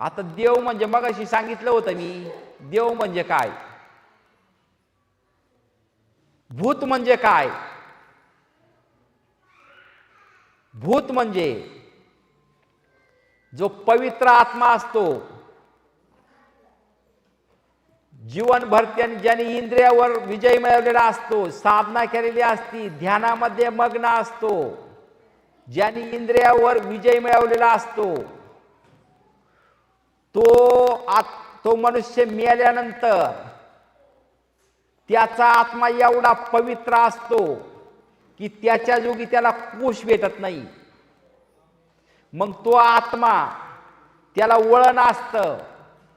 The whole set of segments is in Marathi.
आता देव म्हणजे मगाशी सांगितलं होतं मी देव म्हणजे काय? भूत म्हणजे काय? भूत म्हणजे जो पवित्र आत्मा असतो जीवनभर त्याने ज्याने इंद्रियावर विजय मिळवलेला असतो साधना केलेली असती ध्यानामध्ये मग्न असतो ज्याने इंद्रियावर विजय मिळवलेला असतो आत तो मनुष्य मेल्यानंतर त्याचा आत्मा एवढा पवित्र असतो की त्याच्या जोगी त्याला कोश भेटत नाही. मग तो आत्मा त्याला वळण असतं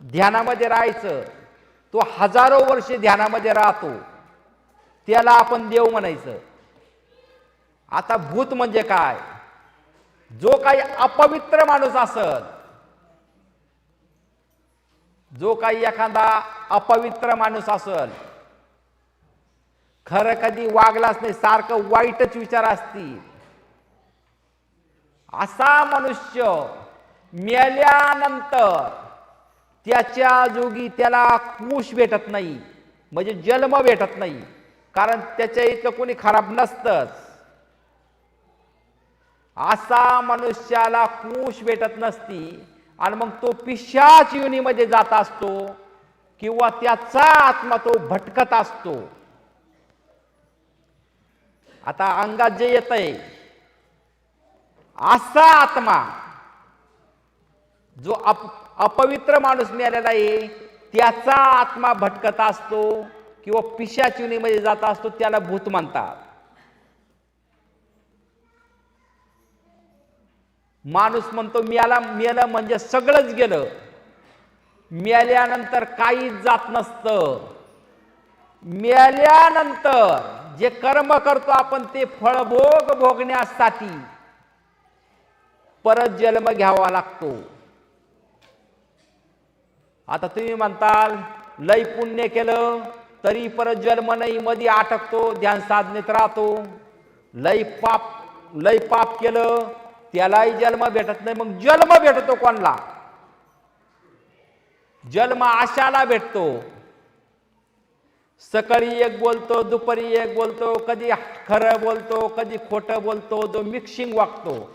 ध्यानामध्ये राहायचं. तो हजारो वर्ष ध्यानामध्ये राहतो. त्याला आपण देव म्हणायचं. आता भूत म्हणजे काय? जो काही अपवित्र माणूस असत जो काही एखादा अपवित्र माणूस असल खरं कधी वागलाच नाही सारखं वाईटच विचार असतील. असा मनुष्य मेल्यानंतर त्याच्या जोगी त्याला कुश भेटत नाही म्हणजे जन्म भेटत नाही कारण त्याच्या इतकं कोणी खराब नसतंच. असा मनुष्याला कुश भेटत नसती आणि मग तो पिशाच युनीमध्ये जात असतो किंवा त्याचा आत्मा तो भटकत असतो. आता अंगात जे येत आहे असा आत्मा जो अप अपवित्र माणूस मिळालेला आहे त्याचा आत्मा भटकत असतो किंवा पिशाचिनीमध्ये जात असतो त्याला भूत म्हणतात. माणूस म्हणतो मियाला मेलं म्हणजे सगळंच गेलं. मिळाल्यानंतर काहीच जात नसतं. मिळाल्यानंतर जे कर्म करतो आपण ते फळभोग भोगण्यासाठी परत जन्म घ्यावा लागतो. आता तुम्ही म्हणताल लय पुण्य केलं तरी परत जन्म नाही मध्ये अटकतो ध्यान साधनेत राहतो. लय पाप लय पाप केलं त्यालाही जन्म भेटत नाही मग जन्म भेटतो कोणला? जन्म आशाला भेटतो. सकाळी एक बोलतो दुपारी एक बोलतो कधी खरं बोलतो कधी खोटं बोलतो जो मिक्सिंग वागतो.